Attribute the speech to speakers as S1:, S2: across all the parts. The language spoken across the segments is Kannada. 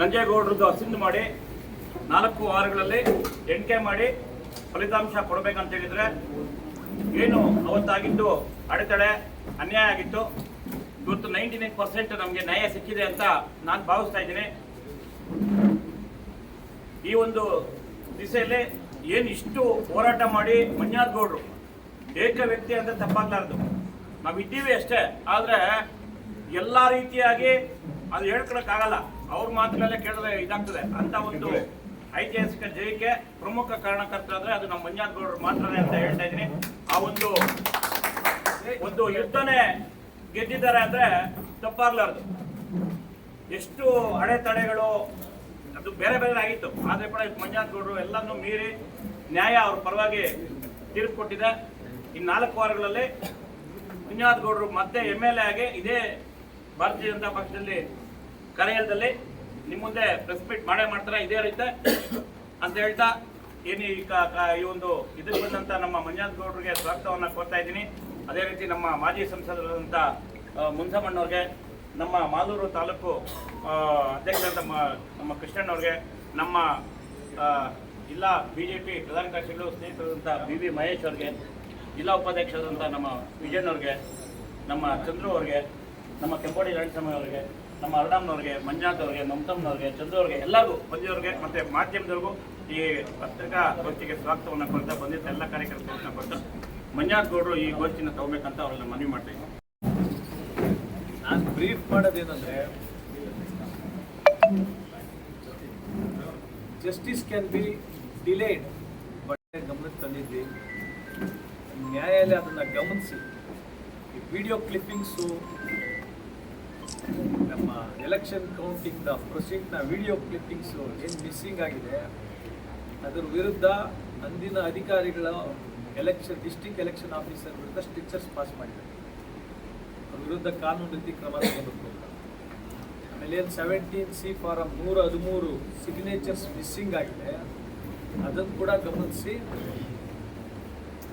S1: ನಂಜೇಗೌಡರದ್ದು ಅಸಿಂದು ಮಾಡಿ ನಾಲ್ಕು ವಾರಗಳಲ್ಲಿ ಎಣಿಕೆ ಮಾಡಿ ಫಲಿತಾಂಶ ಕೊಡಬೇಕಂತ ಹೇಳಿದ್ರೆ ಏನು ಅವತ್ತಾಗಿದ್ದು, ಅಡೆತಡೆ, ಅನ್ಯಾಯ ಆಗಿತ್ತು. ಇವತ್ತು ನೈಂಟಿ ನೈನ್ ಪರ್ಸೆಂಟ್ ನಮಗೆ ನ್ಯಾಯ ಸಿಕ್ಕಿದೆ ಅಂತ ನಾನು ಭಾವಿಸ್ತಾ ಇದ್ದೀನಿ. ಈ ಒಂದು ದಿಸೆಯಲ್ಲಿ ಏನು ಇಷ್ಟು ಹೋರಾಟ ಮಾಡಿ ಮಂಜಾತ್ ಗೌಡ್ರು? ಏಕ ವ್ಯಕ್ತಿ ಅಂತ ತಪ್ಪಾಗ್ಲಾರ್ದು. ನಾವು ಇದ್ದೀವಿ ಅಷ್ಟೇ, ಆದರೆ ಎಲ್ಲ ರೀತಿಯಾಗಿ ಅದು ಹೇಳ್ಕೊಳಕ್ಕಾಗಲ್ಲ. ಅವ್ರ ಮಾತಿನಲ್ಲೇ ಕೇಳಿದ್ರೆ ಇದಾಗ್ತದೆ. ಅಂತ ಒಂದು ಐತಿಹಾಸಿಕ ಜಯಕ್ಕೆ ಪ್ರಮುಖ ಕಾರಣಕರ್ತರಾದ್ರೆ ಅದು ನಮ್ಮ ಮಂಜಾತ್ ಗೌಡರು ಮಾತ್ರನೇ ಅಂತ ಹೇಳ್ತಾ ಇದ್ದೀನಿ. ಆ ಒಂದು ಒಂದು ಯುದ್ಧನೇ ಗೆದ್ದಿದ್ದಾರೆ ಅಂದ್ರೆ ತಪ್ಪಾಗ್ಲಾರ್ದು. ಎಷ್ಟು ಅಡೆತಡೆಗಳು ಅದು ಬೇರೆ ಬೇರೆ ಆಗಿತ್ತು. ಆದ್ರೆ ಕೂಡ ಮಂಜಾತ್ ಗೌಡರು ಎಲ್ಲಾನು ಮೀರಿ ನ್ಯಾಯ ಅವ್ರ ಪರವಾಗಿ ತೀರ್ಪು ಕೊಟ್ಟಿದೆ. ನಾಲ್ಕು ವಾರಗಳಲ್ಲಿ ಮಂಜುನಾಥ್ ಗೌಡರು ಮತ್ತೆ ಎಂ ಎಲ್ ಎ ಆಗಿ ಇದೇ ಭಾರತೀಯ ಜನತಾ ಪಕ್ಷದಲ್ಲಿ ಕಾರ್ಯಾಲಯದಲ್ಲಿ ನಿಮ್ಮ ಮುಂದೆ ಪ್ರೆಸ್ ಮೀಟ್ ಮಾಡೇ ಮಾಡ್ತಾರೆ. ಇದೇ ರೀತಿ ಅಂತ ಹೇಳ್ತಾ ಏನು ಈ ಒಂದು ಇದಕ್ಕೆ ಬಂದಂತ ನಮ್ಮ ಮಂಜುನಾಥ್ ಗೌಡ್ರಿಗೆ ಸ್ವಾಗತವನ್ನ ಕೊಡ್ತಾ ಇದ್ದೀನಿ. ಅದೇ ರೀತಿ ನಮ್ಮ ಮಾಜಿ ಸಂಸದರಾದಂಥ ಮುನ್ಸಮ್ಮಣ್ಣವ್ರಿಗೆ ನಮ್ಮ ಮಾಲೂರು ತಾಲೂಕು ಅಧ್ಯಕ್ಷರಾದ ನಮ್ಮ ಕೃಷ್ಣಣ್ಣವ್ರಿಗೆ ನಮ್ಮ ಜಿಲ್ಲಾ ಬಿ ಜೆ ಬಿಜೆಪಿ ಪ್ರಧಾನ ಕಾರ್ಯದರ್ಶಿಗಳು ಸ್ನೇಹಿತರಾದಂಥ ಬಿ ವಿ ಮಹೇಶ್ ಅವ್ರಿಗೆ, ಜಿಲ್ಲಾ ಉಪಾಧ್ಯಕ್ಷರಾದಂಥ ನಮ್ಮ ವಿಜಯನವ್ರಿಗೆ ನಮ್ಮ ಚಂದ್ರು ಅವ್ರಿಗೆ, ನಮ್ಮ ಕೆಂಪೋಡಿ ನಾರಾಯಣಸ್ವಾಮಿ ಅವರಿಗೆ ನಮ್ಮ ಅರುಣಮ್ಮನವ್ರಿಗೆ ಮಂಜುನಾಥ್ ಅವ್ರಿಗೆ ಮಮತಮ್ಮನವ್ರಿಗೆ ಚಂದ್ರು ಅವ್ರಿಗೆ ಎಲ್ಲರಿಗೂ ಬಂದಿರೋರಿಗೆ ಮತ್ತೆ ಮಾಧ್ಯಮದವ್ರಿಗೂ ಈ ಪತ್ರಿಕಾ ಗೋಷ್ಠಿಗೆ ಸ್ವಾಗತವನ್ನು ಕೊಡ್ತಾ ಬಂದಿದ್ದ ಎಲ್ಲ ಕಾರ್ಯಕರ್ತರನ್ನ ಕೊಡ್ತಾ ಮಂಜುನಾಥ್ ಗೌಡರು ಈ ಗೋಷ್ಠಿನ ತಗೋಬೇಕಂತ ಅವ್ರನ್ನ ಮನವಿ ಮಾಡ್ತಾ ಇದ್ದೀನಿ
S2: ನಾನು brief ಮಾಡೋದೇನಂದ್ರೆ justice can be delayed but ಗಮನಕ್ಕೆ ತಂದಿದ್ವಿ ನ್ಯಾಯಾಲಯ ಅದನ್ನು ಗಮನಿಸಿ. ಈ ವಿಡಿಯೋ ಕ್ಲಿಪ್ಪಿಂಗ್ಸು ನಮ್ಮ ಎಲೆಕ್ಷನ್ ಕೌಂಟಿಂಗ್ನ ಪ್ರೊಸೀಡ್ನ ವಿಡಿಯೋ ಕ್ಲಿಪ್ಪಿಂಗ್ಸು ಏನು ಮಿಸ್ಸಿಂಗ್ ಆಗಿದೆ? ಅದರ ವಿರುದ್ಧ ಅಂದಿನ ಅಧಿಕಾರಿಗಳ ಎಲೆಕ್ಷನ್ ಡಿಸ್ಟಿಕ್ ಎಲೆಕ್ಷನ್ ಆಫೀಸರ್ ವಿರುದ್ಧ ಸ್ಟಿಚರ್ಸ್ ಪಾಸ್ ಮಾಡಿದ್ದಾರೆ. ಅವ್ರ ವಿರುದ್ಧ ಕಾನೂನು ರೀತಿ ಕ್ರಮ ತಗೊಂಡು ಆಮೇಲೆ ಏನು ಸೆವೆಂಟೀನ್ ಸಿ ಫಾರಂ ನೂರ ಹದಿಮೂರು ಸಿಗ್ನೇಚರ್ಸ್ ಮಿಸ್ಸಿಂಗ್ ಆಗಿದೆ. ಅದನ್ನು ಕೂಡ ಗಮನಿಸಿ,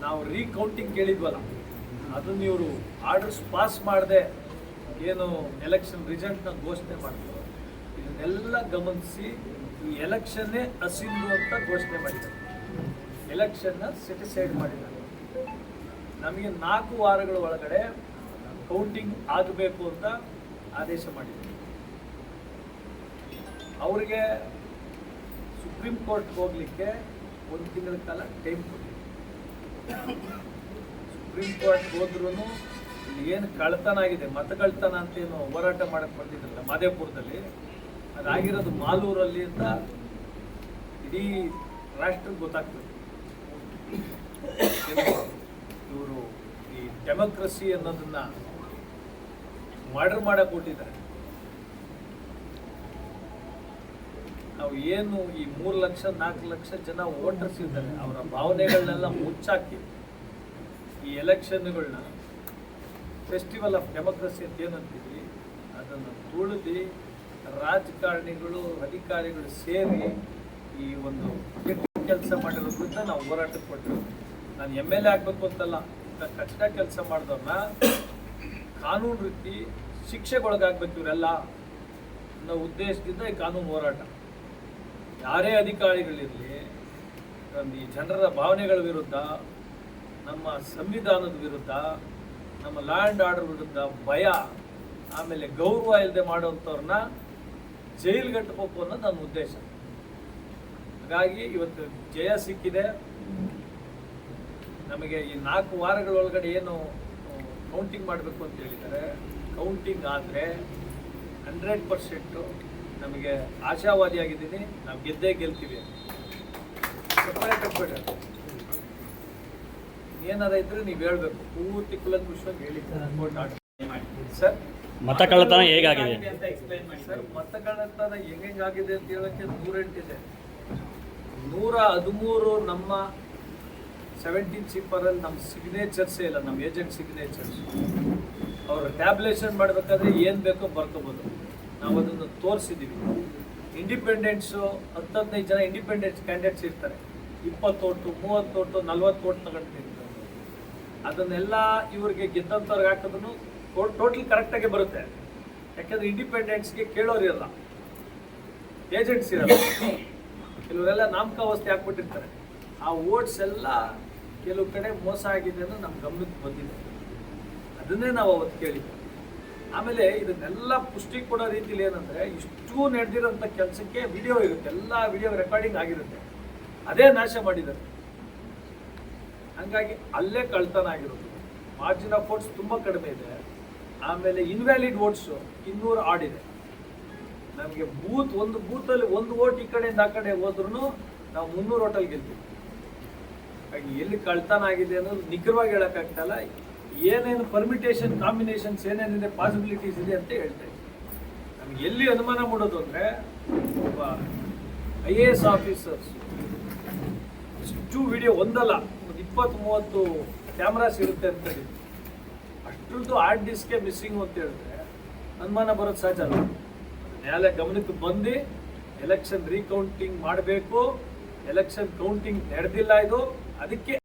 S2: ನಾವು ರೀಕೌಂಟಿಂಗ್ ಕೇಳಿದ್ವಲ್ಲ, ಅದನ್ನು ಇವರು ಆರ್ಡರ್ಸ್ ಪಾಸ್ ಮಾಡದೆ ಏನು ಎಲೆಕ್ಷನ್ ರಿಸಲ್ಟ್ನ ಘೋಷಣೆ ಮಾಡಿದ್ರು ಇದನ್ನೆಲ್ಲ ಗಮನಿಸಿ, ಈ ಎಲೆಕ್ಷನ್ನೇ ಅಸಿಂಧು ಅಂತ ಘೋಷಣೆ ಮಾಡಿದ್ದಾರೆ. ಎಲೆಕ್ಷನ್ನ ಸೆಟಿಸೈಡ್ ಮಾಡಿದ್ದಾರೆ. ನಮಗೆ ನಾಲ್ಕು ವಾರಗಳ ಒಳಗಡೆ ಕೌಂಟಿಂಗ್ ಆಗಬೇಕು ಅಂತ ಆದೇಶ ಮಾಡಿದ್ದಾರೆ. ಅವರಿಗೆ ಸುಪ್ರೀಂ ಕೋರ್ಟ್ಗೆ ಹೋಗ್ಲಿಕ್ಕೆ ಒಂದು ತಿಂಗಳ ಕಾಲ ಟೈಮ್ ಕೊಟ್ಟಿದೆ ಸುಪ್ರೀಂ ಕೋರ್ಟ್ಗೆ ಹೋದ್ರೂ ಏನು ಕಳ್ತನ ಆಗಿದೆ, ಮತ ಕಳ್ತನ ಅಂತ ಏನು ಹೋರಾಟ ಮಾಡಕ್ಕೆ ಬಂದಿದ್ರಲ್ಲ ಮಾದೇಪುರದಲ್ಲಿ, ಅದಾಗಿರೋದು ಮಾಲೂರಲ್ಲಿ ಅಂತ ಇಡೀ ರಾಷ್ಟ್ರಕ್ಕೆ ಗೊತ್ತಾಗ್ತದೆ. ಇವರು ಈ ಡೆಮೋಕ್ರಸಿ ಅನ್ನೋದನ್ನ ಮರ್ಡರ್ ಮಾಡಕ್ ಕೊಟ್ಟಿದ್ದಾರೆ. ನಾವು ಏನು ಈ ಮೂರು ಲಕ್ಷ, ನಾಲ್ಕು ಲಕ್ಷ ಜನ ವೋಟರ್ಸ್ ಇದ್ದಾರೆ ಅವರ ಭಾವನೆಗಳನ್ನೆಲ್ಲ ಮುಚ್ಚಾಕಿ ಈ ಎಲೆಕ್ಷನ್ಗಳನ್ನ ಫೆಸ್ಟಿವಲ್ ಆಫ್ ಡೆಮೋಕ್ರಸಿ ಅಂತ ಏನಂತೀವಿ ಅದನ್ನು ತುಳಿದು ರಾಜಕಾರಣಿಗಳು, ಅಧಿಕಾರಿಗಳು ಸೇರಿ ಈ ಒಂದು ಕೆಲಸ ಮಾಡಿರೋದ್ರಿಂದ ನಾವು ಹೋರಾಟಕ್ಕೆ ಕೊಟ್ಟರು ನಾನು ಎಂ ಎಲ್ ಎ ಆಗಬೇಕು ಅಂತಲ್ಲ ಕಷ್ಟ ಕೆಲಸ ಮಾಡಿದವ್ರನ್ನ ಕಾನೂನು ರೀತಿ ಶಿಕ್ಷೆಗೊಳಗಾಗಬೇಕು ಇವರೆಲ್ಲ ಅನ್ನೋ ಉದ್ದೇಶದಿಂದ ಈ ಕಾನೂನು ಹೋರಾಟ. ಯಾರೇ ಅಧಿಕಾರಿಗಳಿರಲಿ, ಈ ಜನರ ಭಾವನೆಗಳ ವಿರುದ್ಧ, ನಮ್ಮ ಸಂವಿಧಾನದ ವಿರುದ್ಧ ನಮ್ಮ ಲ್ಯಾಂಡ್ ಆರ್ಡರ್ ವಿರುದ್ಧ ಭಯ, ಆಮೇಲೆ ಗೌರವ ಇಲ್ಲದೆ ಮಾಡುವಂಥವ್ರನ್ನ ಜೈಲ್ಗಟ್ಟಬೇಕು ಅನ್ನೋದು ನನ್ನ ಉದ್ದೇಶ. ಹಾಗಾಗಿ ಇವತ್ತು ಜಯ ಸಿಕ್ಕಿದೆ. ನಮಗೆ ಈ ನಾಲ್ಕು ವಾರಗಳ ಒಳಗಡೆ ಏನು ಕೌಂಟಿಂಗ್ ಮಾಡಬೇಕು ಅಂತ ಹೇಳಿದ್ದಾರೆ. ಕೌಂಟಿಂಗ್ ಆದರೆ ಹಂಡ್ರೆಡ್ ಪರ್ಸೆಂಟು ನಮಗೆ ಆಶಾವಾದಿಯಾಗಿದ್ದೀನಿ. ನಾವು ಗೆದ್ದೇ ಗೆಲ್ತೀವಿ ಏನಾರ ಇದ್ರೆ ನೀವು ಹೇಳ್ಬೇಕು. ಪೂರ್ತಿ ಕುಲಂಕುಷವಾಗಿ ಹೇಳಿ ಸರ್
S3: ಮತ ಕಳ್ಳತನ ಹೇಗಾಗಿದೆ
S1: ಅಂತ ಎಕ್ಸ್ಪ್ಲೈನ್ ಮಾಡಿ.
S2: ಸರ್ ಮತ ಕಳ್ಳತನ ಹೆಂಗಾಗಿದೆ ಅಂತ ಹೇಳಕ್ಕೆ ನೂರೆಂಟಿದೆ ನೂರ ಹದಿಮೂರು ನಮ್ಮ ಸೆವೆಂಟೀನ್ ಸಿಪ್ಪರಲ್ಲಿ ನಮ್ಮ ಸಿಗ್ನೇಚರ್ಸೇ ಇಲ್ಲ ನಮ್ಮ ಏಜೆಂಟ್ ಸಿಗ್ನೇಚರ್ಸ್ ಅವರು ಟ್ಯಾಬ್ಲೇಷನ್ ಮಾಡಬೇಕಾದ್ರೆ ಏನು ಬೇಕೋ ಬರ್ಕೋಬೋದು. ನಾವು ಅದನ್ನು ತೋರಿಸಿದ್ದೀವಿ ಇಂಡಿಪೆಂಡೆನ್ಸ್ ಹತ್ತು ಹದಿನೈದು ಜನ ಇಂಡಿಪೆಂಡೆನ್ಸ್ ಕ್ಯಾಂಡಿಡೇಟ್ಸ್ ಇರ್ತಾರೆ. ಇಪ್ಪತ್ತು ಓಟು ಮೂವತ್ತು ಓಟು ನಲ್ವತ್ತು ಓಟ್ ತಗೊಂಡಿರ್ತಾರೆ ಅದನ್ನೆಲ್ಲ ಇವ್ರಿಗೆ ಗೆದ್ದಂಥವ್ರಿಗೆ ಹಾಕಿದ್ರು ಟೋಟಲ್ ಕರೆಕ್ಟಾಗಿ ಬರುತ್ತೆ. ಯಾಕಂದ್ರೆ ಇಂಡಿಪೆಂಡೆನ್ಸ್ಗೆ ಕೇಳೋರಿರಲ್ಲ ಏಜೆಂಟ್ಸ್ ಇರಲ್ಲ. ಕೆಲವರೆಲ್ಲ ನಾಮಕಾವಸ್ಥೆ ಹಾಕ್ಬಿಟ್ಟಿರ್ತಾರೆ. ಆ ಓಟ್ಸ್ ಎಲ್ಲ ಕೆಲವು ಕಡೆ ಮೋಸ ಆಗಿದೆ ಅನ್ನೋ ನಮ್ಮ ಗಮನಕ್ಕೆ ಬಂದಿದೆ. ಅದನ್ನೇ ನಾವು ಅವತ್ತು ಕೇಳಿದ್ವಿ. ಆಮೇಲೆ ಇದನ್ನೆಲ್ಲ ಪುಷ್ಟಿ ಕೊಡೋ ರೀತಿಲಿ ಏನಂದ್ರೆ ಇಷ್ಟು ನಡೆದಿರೋಂಥ ಕೆಲಸಕ್ಕೆ ವಿಡಿಯೋ ಇರುತ್ತೆ. ಎಲ್ಲ ವಿಡಿಯೋ ರೆಕಾರ್ಡಿಂಗ್ ಆಗಿರುತ್ತೆ. ಅದೇ ನಾಶ ಮಾಡಿದ್ದಾರೆ. ಹಂಗಾಗಿ ಅಲ್ಲೇ ಕಳ್ತನ ಆಗಿರೋದು. ಮಾರ್ಜಿನ್ ಆಫ್ ವೋಟ್ಸ್ ತುಂಬ ಕಡಿಮೆ ಇದೆ. ಆಮೇಲೆ ಇನ್ವ್ಯಾಲಿಡ್ ವೋಟ್ಸು ಇನ್ನೂರು ಆಡಿದೆ ನಮಗೆ ಬೂತ್, ಒಂದು ಬೂತಲ್ಲಿ ಒಂದು ಓಟ್ ಈ ಕಡೆಯಿಂದ ಆ ಕಡೆ ಹೋದ್ರೂ ನಾವು ಮುನ್ನೂರು ಓಟಲ್ಲಿ ಗೆಲ್ತೀವಿ. ಹಾಗಾಗಿ ಎಲ್ಲಿ ಕಳ್ತನ ಆಗಿದೆ ಅನ್ನೋದು ನಿಖರವಾಗಿ ಹೇಳೋಕ್ಕಾಗ್ತಲ್ಲ ಏನೇನು ಪರ್ಮಿಟೇಷನ್ ಕಾಂಬಿನೇಷನ್ಸ್ ಏನೇನಿದೆ ಪಾಸಿಬಿಲಿಟೀಸ್ ಇದೆ ಅಂತ ಹೇಳ್ತಾ ಇದ್ದೀನಿ. ನಮ್ಗೆ ಎಲ್ಲಿ ಅನುಮಾನ ಮಾಡೋದು ಅಂದರೆ ಒಬ್ಬ ಐ ಎ ಎಸ್ ಆಫೀಸರ್ಸ್ ಇಷ್ಟು ವಿಡಿಯೋ ಒಂದಲ್ಲ, ಒಂದು ಇಪ್ಪತ್ತು ಮೂವತ್ತು ಕ್ಯಾಮ್ರಾಸ್ ಇರುತ್ತೆ ಅಂತ ಹೇಳಿ. ಅಷ್ಟರದ್ದು ಹಾರ್ಡ್ ಡಿಸ್ಕೇ ಮಿಸ್ಸಿಂಗ್ ಅಂತ ಹೇಳಿದ್ರೆ ಅನುಮಾನ ಬರೋದು ಸಹಜ ಅಲ್ಲ ನ್ಯಾಯಾಲಯ ಗಮನಕ್ಕೆ ಬಂದು ಎಲೆಕ್ಷನ್ ರೀಕೌಂಟಿಂಗ್ ಮಾಡಬೇಕು ಎಲೆಕ್ಷನ್ ಕೌಂಟಿಂಗ್ ನಡೆದಿಲ್ಲ ಇದು, ಅದಕ್ಕೆ